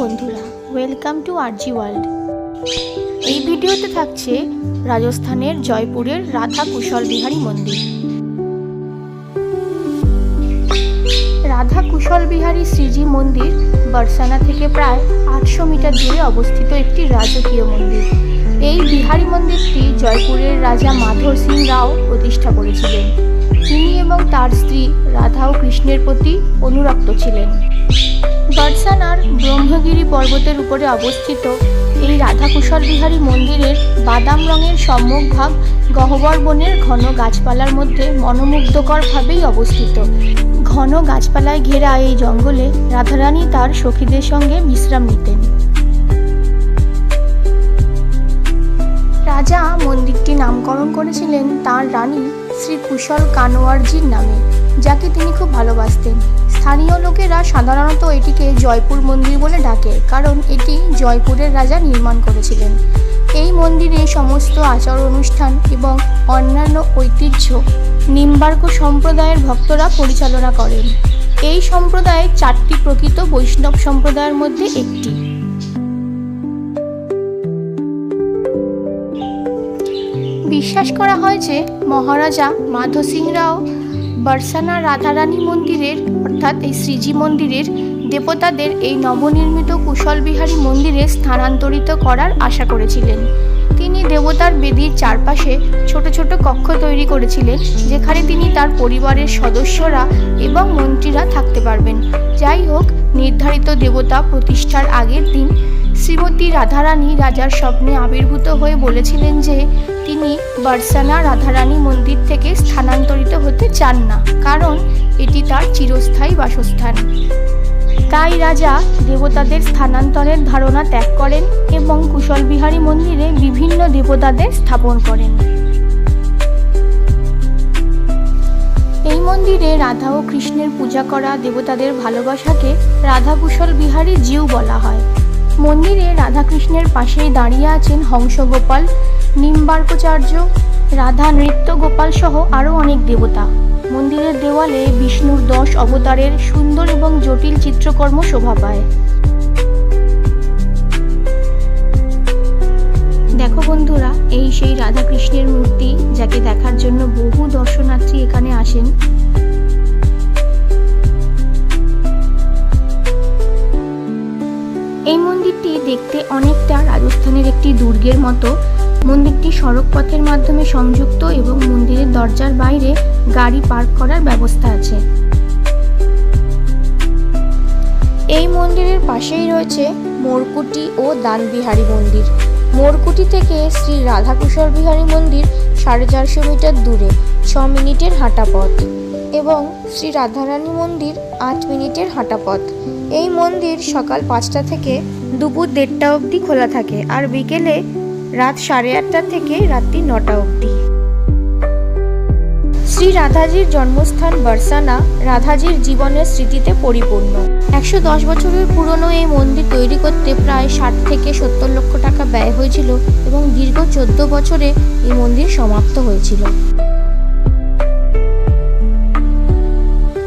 বন্ধুরা welcome to RG world এই ভিডিওতে থাকছে রাজস্থানের জয়পুরের রাধা কুশল বিহারী মন্দির। রাধা কুশল বিহারী শ্রীজি মন্দির বর্ষানা থেকে প্রায় আটশো মিটার দূরে অবস্থিত একটি রাজকীয় মন্দির। এই বিহারী মন্দিরটি জয়পুরের রাজা মাধব সিং রাও প্রতিষ্ঠা করেছিলেন। তিনি এবং তার স্ত্রী রাধা ও কৃষ্ণের প্রতি অনুরক্ত ছিলেন। বর্ষানার ব্রহ্মগিরি পর্বতের উপরে অবস্থিত এই রাধাকুশল বিহারী মন্দিরের বাদাম রঙের সম্মুখভাগ গহ্বর বনের ঘন গাছপালার মধ্যে মনোমুগ্ধকরভাবেই অবস্থিত। ঘন গাছপালায় ঘেরা এই জঙ্গলে রাধারানী তার সখীদের সঙ্গে বিশ্রাম নিতেন। রাজা মন্দিরটি নামকরণ করেছিলেন তার রানী শ্রী কুশল কানোয়ারজির নামে, যাকে তিনি খুব ভালোবাসতেন। স্থানীয় লোকেরা সাধারণত এটিকে জয়পুর মন্দির বলে ডাকে, কারণ এটি জয়পুরের রাজা নির্মাণ করেছিলেন। এই মন্দিরে সমস্ত আচার অনুষ্ঠান এবং অন্যান্য ঐতিহ্য নিম্বার্ক সম্প্রদায়ের ভক্তরা পরিচালনা করেন। এই সম্প্রদায় চারটি প্রকৃত বৈষ্ণব সম্প্রদায়ের মধ্যে একটি। বিশ্বাস করা হয় যে মহারাজা মাধব সিং রাও বর্ষানা রাধারানী মন্দিরের, অর্থাৎ এই শ্রীজি মন্দিরের, দেবতাদের এই নবনির্মিত কুশল বিহারী মন্দিরে স্থানান্তরিত করার আশা করেছিলেন। তিনি দেবতার বেদির চারপাশে ছোট ছোট কক্ষ তৈরি করেছিলেন, যেখানে তিনি তার পরিবারের সদস্যরা এবং মন্ত্রীরা থাকতে পারবেন। যাই হোক, নির্ধারিত দেবতা প্রতিষ্ঠার আগের দিন শ্রীমতী রাধারানী রাজার স্বপ্নে আবির্ভূত হয়ে বলেছিলেন যে তিনি বার্সানা রাধারানী মন্দির থেকে স্থানান্তরিত হতে চান না, কারণ এটি তার চিরস্থায়ী বাসস্থান। তাই রাজা দেবতাদের স্থানান্তরের ধারণা ত্যাগ করেন এবং কুশলবিহারী মন্দিরে বিভিন্ন দেবতাদের স্থাপন করেন। এই মন্দিরে রাধা ও কৃষ্ণের পূজা করা দেবতাদের ভালোবাসাকে রাধা কুশল বিহারী জিউ বলা হয়। মন্দিরে রাধাকৃষ্ণের পাশেই দাঁড়িয়ে আছেন হংসগোপাল, নিম্বার্কচার্য, রাধা নৃত্য গোপাল সহ আরও অনেক দেবতা। মন্দিরের দেওয়ালে বিষ্ণুর দশ অবতারের সুন্দর এবং জটিল চিত্রকর্ম শোভা পায়। দেখো বন্ধুরা, এই সেই রাধাকৃষ্ণের মূর্তি, যাকে দেখার জন্য বহু দর্শনার্থী এখানে আসেন। এই মন্দিরটি দেখতে অনেকটা রাজস্থানের একটি দুর্গের মতো। মন্দিরটি সড়ক পথের মাধ্যমে সংযুক্ত এবং মন্দিরের দরজার বাইরে গাড়ি পার্ক করার ব্যবস্থা আছে। এই মন্দিরের পাশেই রয়েছে মোরকুটি ও দানবিহারী মন্দির। মোরকুটি থেকে শ্রী রাধাকুশল বিহারী মন্দির সাড়ে চারশো মিটার দূরে, ছ মিনিটের হাঁটা পথ। এবং শ্রী রাধারানী মন্দির আট মিনিটের হাঁটা পথ এই মন্দির সকাল পাঁচটা থেকে দুপুর দেড়টা অবধি খোলা থাকে আর বিকেলে রাত সাড়ে আটটা থেকে রাত্রি নটা অবধি। শ্রী রাধাজির জন্মস্থান বর্ষানা রাধাজির জীবনের স্মৃতিতে পরিপূর্ণ। একশো দশ বছরের পুরনো এই মন্দির তৈরি করতে প্রায় ষাট থেকে সত্তর লক্ষ টাকা ব্যয় হয়েছিল এবং দীর্ঘ চোদ্দ বছরে এই মন্দির সমাপ্ত হয়েছিল।